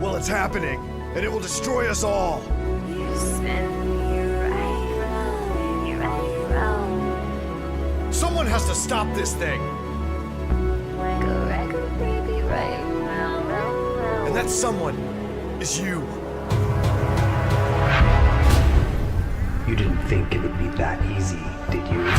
Well, it's happening, and it will destroy us all. You spin me right round, me right round. Someone has to stop this thing, Like a baby, right round, round, round. and that someone is you. You didn't think it would be that easy, did you? You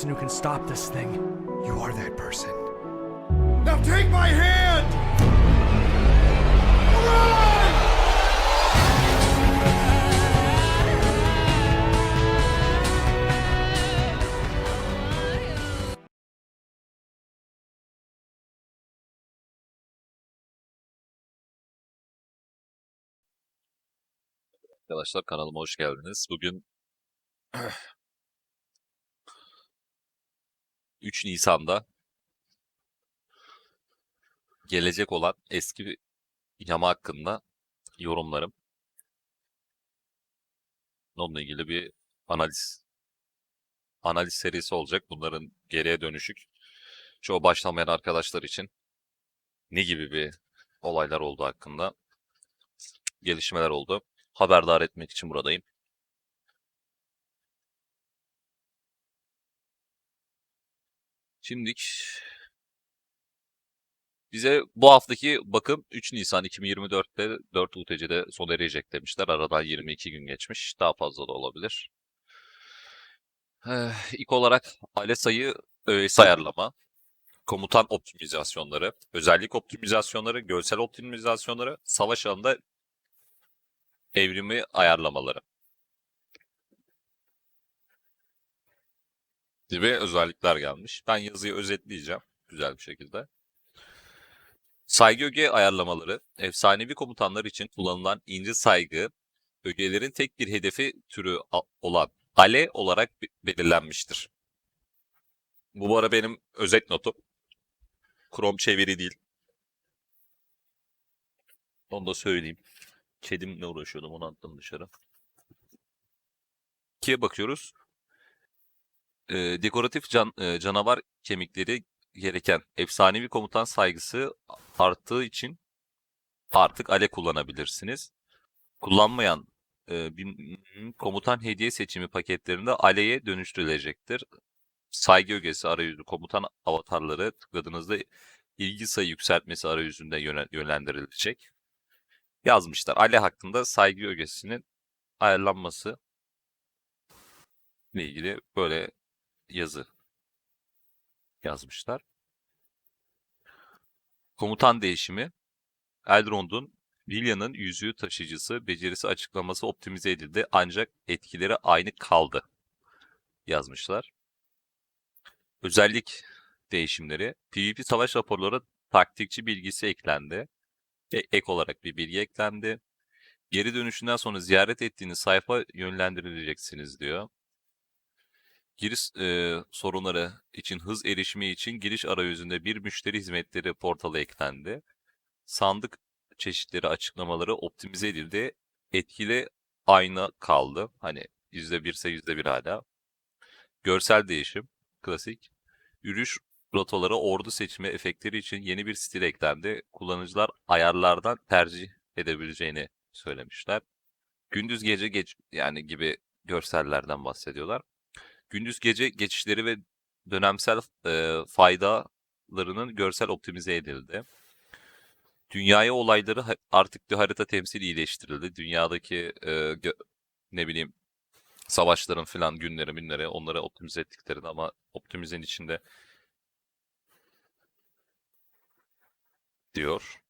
person who can stop this thing. You are that person. Now take my hand! Run! Arkadaşlar kanalıma hoş geldiniz. Bugün 3 Nisan'da gelecek olan eski yama hakkında yorumlarım. Onunla ilgili bir analiz analiz serisi olacak. Bunların geriye dönüşük çoğu başlamayan arkadaşlar için ne gibi bir olaylar oldu hakkında gelişmeler oldu haberdar etmek için buradayım. Şimdilik bize bu haftaki bakım 3 Nisan 2024'te 4 UTC'de sona erecek demişler. Aradan 22 gün geçmiş. Daha fazla da olabilir. Eh, İlk olarak aile sayı öğesi ayarlama, komutan optimizasyonları, özellik optimizasyonları, görsel optimizasyonları, savaş alanında evrimi ayarlamaları gibi özellikler gelmiş. Ben yazıyı özetleyeceğim güzel bir şekilde. Saygı öge ayarlamaları, efsanevi komutanlar için kullanılan ince saygı, ögelerin tek bir hedefi türü olan ale olarak be- belirlenmiştir. Bu bu ara benim özet notum. Chrome çeviri değil. Onu da söyleyeyim. Kedimle uğraşıyordum onu attım dışarı. 2'ye bakıyoruz. Ee, dekoratif can, e, canavar kemikleri gereken efsanevi komutan saygısı arttığı için artık ale kullanabilirsiniz. Kullanmayan e, bir komutan hediye seçimi paketlerinde aleye dönüştürülecektir. Saygı ögesi arayüzü komutan avatarları tıkladığınızda ilgi sayı yükseltmesi arayüzünde yönlendirilecek yazmışlar. Ale hakkında saygı ögesinin ayarlanması ile ilgili böyle yazı yazmışlar. Komutan değişimi Elrond'un Lilia'nın yüzüğü taşıyıcısı becerisi açıklaması optimize edildi ancak etkileri aynı kaldı yazmışlar. Özellik değişimleri PvP savaş raporları taktikçi bilgisi eklendi. E- ek olarak bir bilgi eklendi. Geri dönüşünden sonra ziyaret ettiğiniz sayfa yönlendirileceksiniz diyor. Giriş e, sorunları için hız erişimi için giriş arayüzünde bir müşteri hizmetleri portalı eklendi. Sandık çeşitleri açıklamaları optimize edildi. Etkili aynı kaldı. Hani %1 ise %1 hala. Görsel değişim. Klasik. Yürüyüş rotaları ordu seçimi efektleri için yeni bir stil eklendi. Kullanıcılar ayarlardan tercih edebileceğini söylemişler. Gündüz gece geç yani gibi görsellerden bahsediyorlar. Gündüz gece geçişleri ve dönemsel e, faydalarının görsel optimize edildi. Dünyaya olayları artık bir harita temsili iyileştirildi. Dünyadaki e, ne bileyim savaşların filan günleri günleri onları optimize ettiklerini ama optimizenin içinde diyor.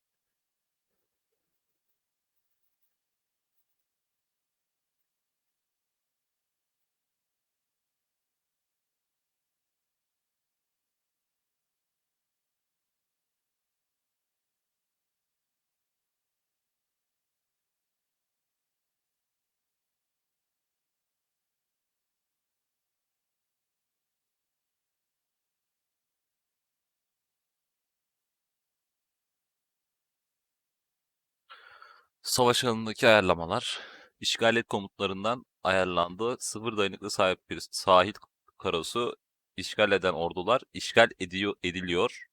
Savaş alanındaki ayarlamalar. İşgalet komutlarından ayarlandı. Sıfır dayanıklı sahip bir sahil karosu işgal eden ordular işgal ediyor, ediliyor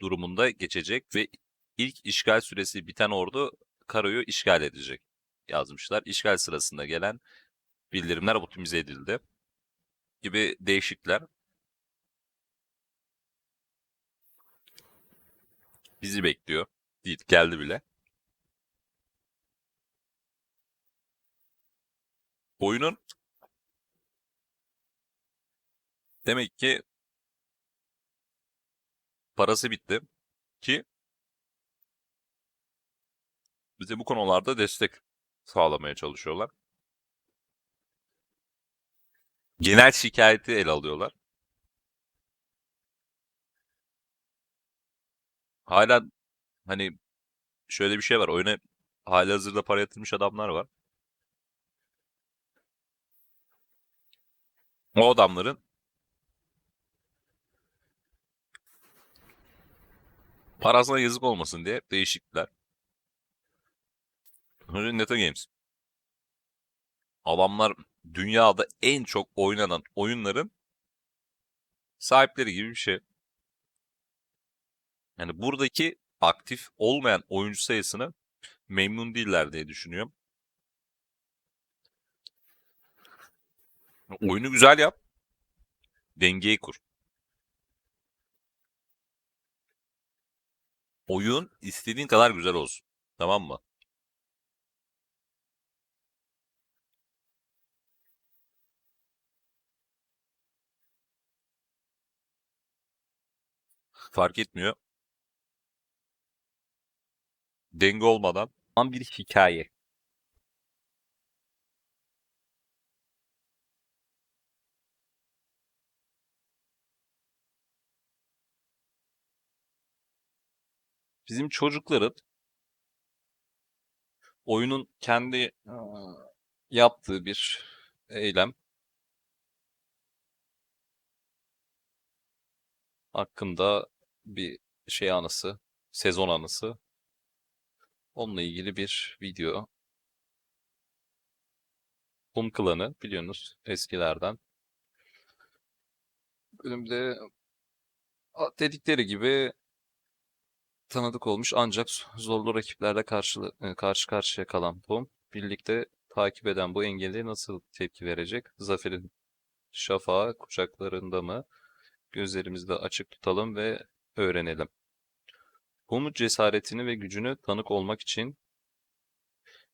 durumunda geçecek ve ilk işgal süresi biten ordu karoyu işgal edecek yazmışlar. İşgal sırasında gelen bildirimler optimize edildi gibi değişiklikler. Bizi bekliyor. Değil, geldi bile. Oyunun demek ki parası bitti ki bize bu konularda destek sağlamaya çalışıyorlar. Genel şikayeti ele alıyorlar. Hala hani şöyle bir şey var. Oyuna halihazırda para yatırmış adamlar var. O adamların parasına yazık olmasın diye değişiklikler. Önce Neta Games. Adamlar dünyada en çok oynanan oyunların sahipleri gibi bir şey. Yani buradaki aktif olmayan oyuncu sayısını memnun değiller diye düşünüyorum. Oyunu güzel yap. Dengeyi kur. Oyun istediğin kadar güzel olsun. Tamam mı? Fark etmiyor. Denge olmadan tam bir hikaye. Bizim çocukların oyunun kendi yaptığı bir eylem hakkında bir şey anısı, sezon anısı. Onunla ilgili bir video. Hum Klanı biliyorsunuz eskilerden. Bölümde dedikleri gibi tanıdık olmuş ancak zorlu rakiplerle karşı, karşı karşıya kalan Pum birlikte takip eden bu engeli nasıl tepki verecek? Zafer'in şafağı kucaklarında mı? Gözlerimizi de açık tutalım ve öğrenelim. Pum'un cesaretini ve gücünü tanık olmak için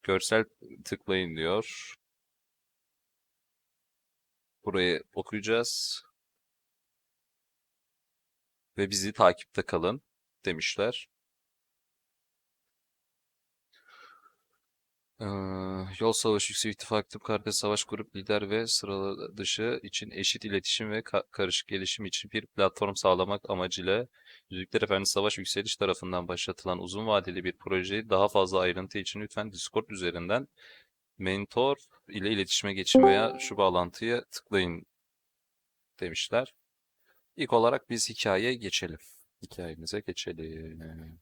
görsel tıklayın diyor. Burayı okuyacağız. Ve bizi takipte kalın demişler. Ee, Yol Savaşı Yüksek İttifak Tıp Kardeş Savaş Grup Lider ve sıralı dışı için eşit iletişim ve ka- karışık gelişim için bir platform sağlamak amacıyla Yüzükler Efendisi Savaş Yükseliş tarafından başlatılan uzun vadeli bir projeyi daha fazla ayrıntı için lütfen Discord üzerinden mentor ile iletişime geçin veya şu bağlantıya tıklayın demişler. İlk olarak biz hikayeye geçelim. Hikayemize geçelim.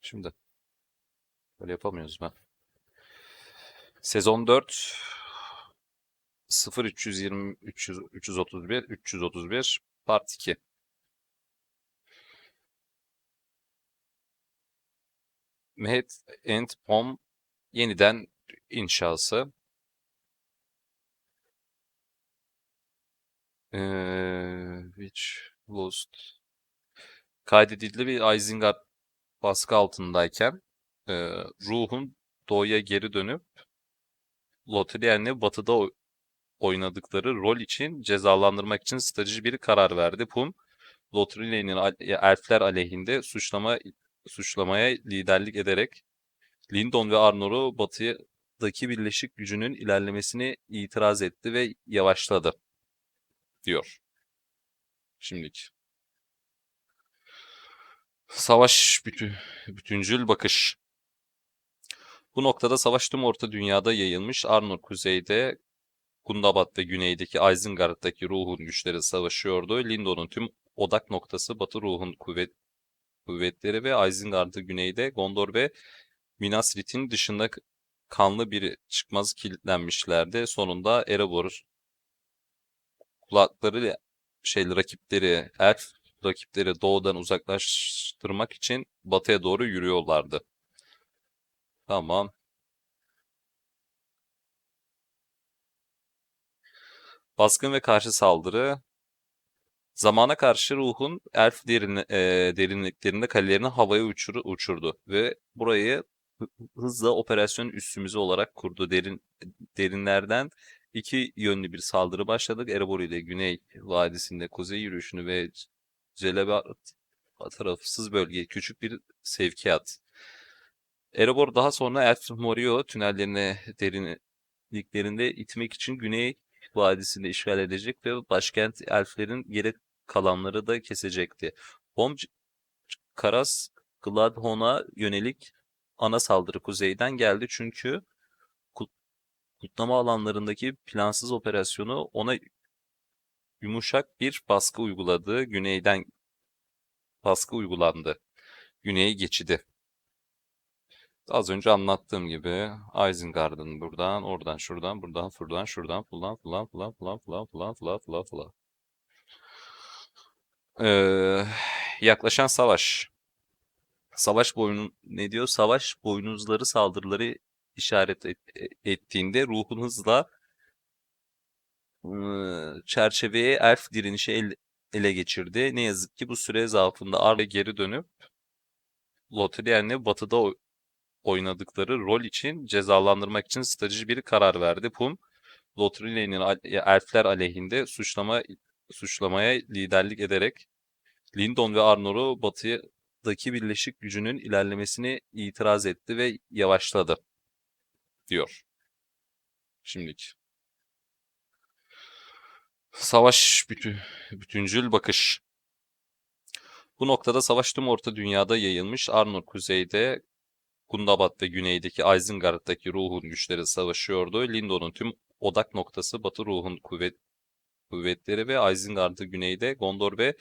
Şimdi böyle yapamıyoruz ben. Sezon 4 0320 300 331 331 Part 2 Mehet and Pom yeniden inşası. Eee which lost kaydedildi bir Isengard baskı altındayken eee, ruhun doğuya geri dönüp Lothariel'le batıda oy- oynadıkları rol için cezalandırmak için strateji bir karar verdi. Pum, Lothariel'in al- elfler aleyhinde suçlama suçlamaya liderlik ederek Lindon ve Arnor'u batıdaki birleşik gücünün ilerlemesini itiraz etti ve yavaşladı diyor. Şimdiki. Savaş bütü, bütüncül bakış. Bu noktada savaş tüm Orta Dünya'da yayılmış. Arnor kuzeyde, Gundabad ve güneydeki Isengard'daki ruhun güçleri savaşıyordu. Lindon'un tüm odak noktası Batı ruhun kuvvet kuvvetleri ve Isengard'ı güneyde Gondor ve Minas Tirith'in dışında kanlı bir çıkmaz kilitlenmişlerdi. Sonunda Erebor kulakları şey rakipleri, elf rakipleri doğudan uzaklaştırmak için batıya doğru yürüyorlardı. Tamam. Baskın ve karşı saldırı. Zamana karşı ruhun elf derin, e, derinliklerinde kalelerini havaya uçuru, uçurdu ve burayı hı- hızla operasyon üssümüzü olarak kurdu. Derin derinlerden iki yönlü bir saldırı başladık. Erebor ile Güney Vadisi'nde kuzey yürüyüşünü ve Celebat tarafsız bölgeye küçük bir sevkiyat. Erebor daha sonra Elf Morio tünellerine derinliklerinde itmek için Güney Vadisi'nde işgal edecek ve başkent elflerin geri kalanları da kesecekti. Hom Karas Gladhon'a yönelik ana saldırı kuzeyden geldi çünkü kutlama alanlarındaki plansız operasyonu ona yumuşak bir baskı uyguladığı güneyden baskı uygulandı. Güneye geçidi. Az önce anlattığım gibi Isengard'ın buradan, oradan, şuradan, buradan, buradan, şuradan, falan, falan, falan, falan, falan, falan, falan, falan, falan. Ee, yaklaşan savaş. Savaş boynu ne diyor? Savaş boynuzları saldırıları işaret et- e- ettiğinde ruhun hızla ıı, çerçeveye elf direnişi el- ele geçirdi. Ne yazık ki bu süre zarfında Arya geri dönüp Lothlorien'le batıda oy- oynadıkları rol için cezalandırmak için strateji bir karar verdi. Pum, Lothlorien'in al- elfler aleyhinde suçlama suçlamaya liderlik ederek Lindon ve Arnor'u batıdaki birleşik gücünün ilerlemesini itiraz etti ve yavaşladı diyor. Şimdilik. Savaş bütü, bütüncül bakış. Bu noktada savaş tüm Orta Dünya'da yayılmış. Arnor kuzeyde, Gundabad ve güneydeki Isengard'daki ruhun güçleri savaşıyordu. Lindon'un tüm odak noktası Batı ruhun kuvvet, kuvvetleri ve Isengard'ı güneyde, Gondor ve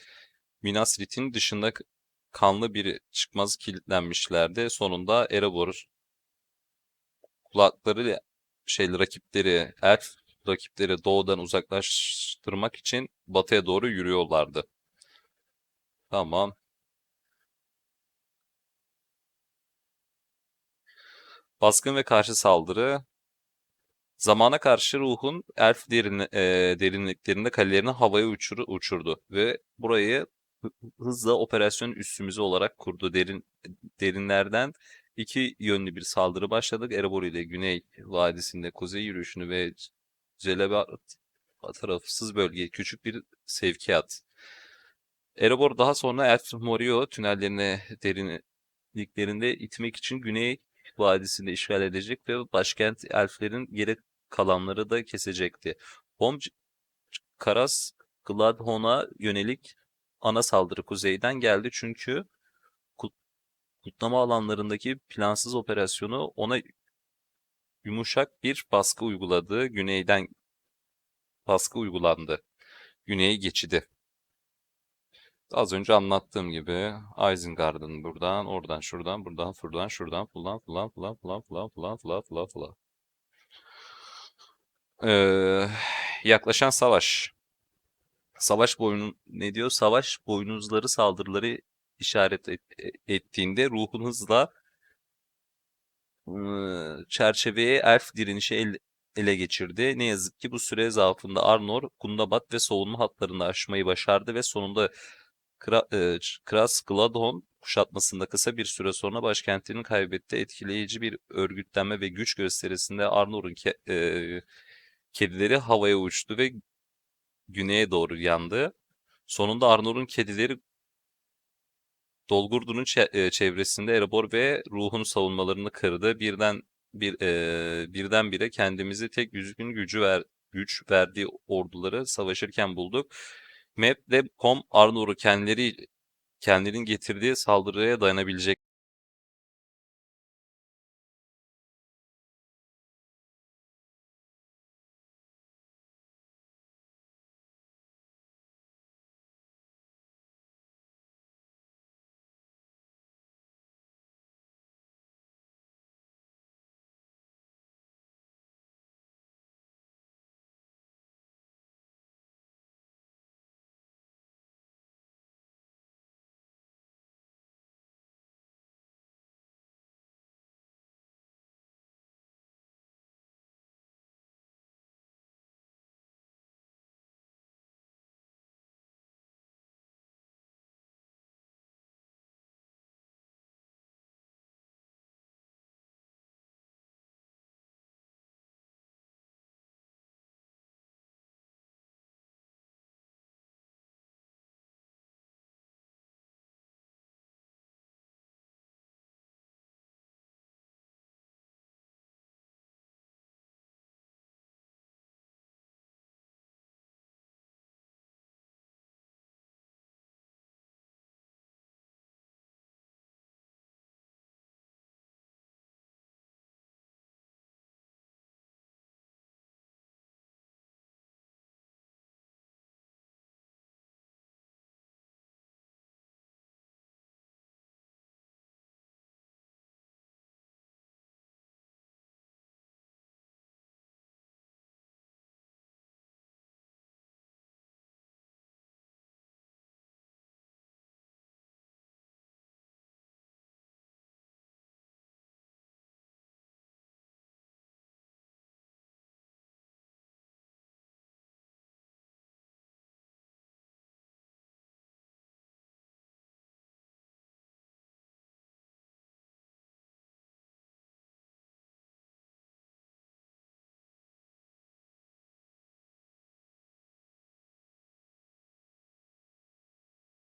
Minas Tirith'in dışında kanlı bir çıkmaz kilitlenmişlerdi. Sonunda Erebor kulakları şey rakipleri, elf rakipleri doğudan uzaklaştırmak için batıya doğru yürüyorlardı. Tamam. Baskın ve karşı saldırı. Zamana karşı ruhun elf derin, e, derinliklerinde kalelerini havaya uçuru, uçurdu ve burayı hı- hızla operasyon üssümüzü olarak kurdu. Derin derinlerden iki yönlü bir saldırı başladık. Erebor ile Güney Vadisi'nde kuzey yürüyüşünü ve Celebat tarafsız bölgeye küçük bir sevkiyat. Erebor daha sonra Elf Morio tünellerine derinliklerinde itmek için Güney Vadisi'nde işgal edecek ve başkent elflerin geri kalanları da kesecekti. Hom Karas Gladhon'a yönelik ana saldırı kuzeyden geldi çünkü kutlama alanlarındaki plansız operasyonu ona yumuşak bir baskı uyguladığı güneyden baskı uygulandı. Güneye geçidi. Az önce anlattığım gibi Isengard'ın buradan, oradan, şuradan, buradan, buradan, şuradan, falan, falan, falan, falan, falan, falan, falan, falan, falan. Ee, yaklaşan savaş. Savaş boynu ne diyor? Savaş boynuzları saldırıları işaret et- e- ettiğinde ruhun hızla ıı, çerçeveye elf direnişi el- ele geçirdi. Ne yazık ki bu süre zarfında Arnor, Gundabad ve savunma hatlarını aşmayı başardı ve sonunda Kra, e, Kras Gladon kuşatmasında kısa bir süre sonra başkentini kaybetti. Etkileyici bir örgütlenme ve güç gösterisinde Arnor'un ke- e, kedileri havaya uçtu ve güneye doğru yandı. Sonunda Arnor'un kedileri Dolgurdu'nun e, çevresinde Erebor ve ruhun savunmalarını kırdı. Birden bir e, birdenbire kendimizi tek yüzgün gücü ver, güç verdiği orduları savaşırken bulduk. Map.com Arnor'u kendileri kendinin getirdiği saldırıya dayanabilecek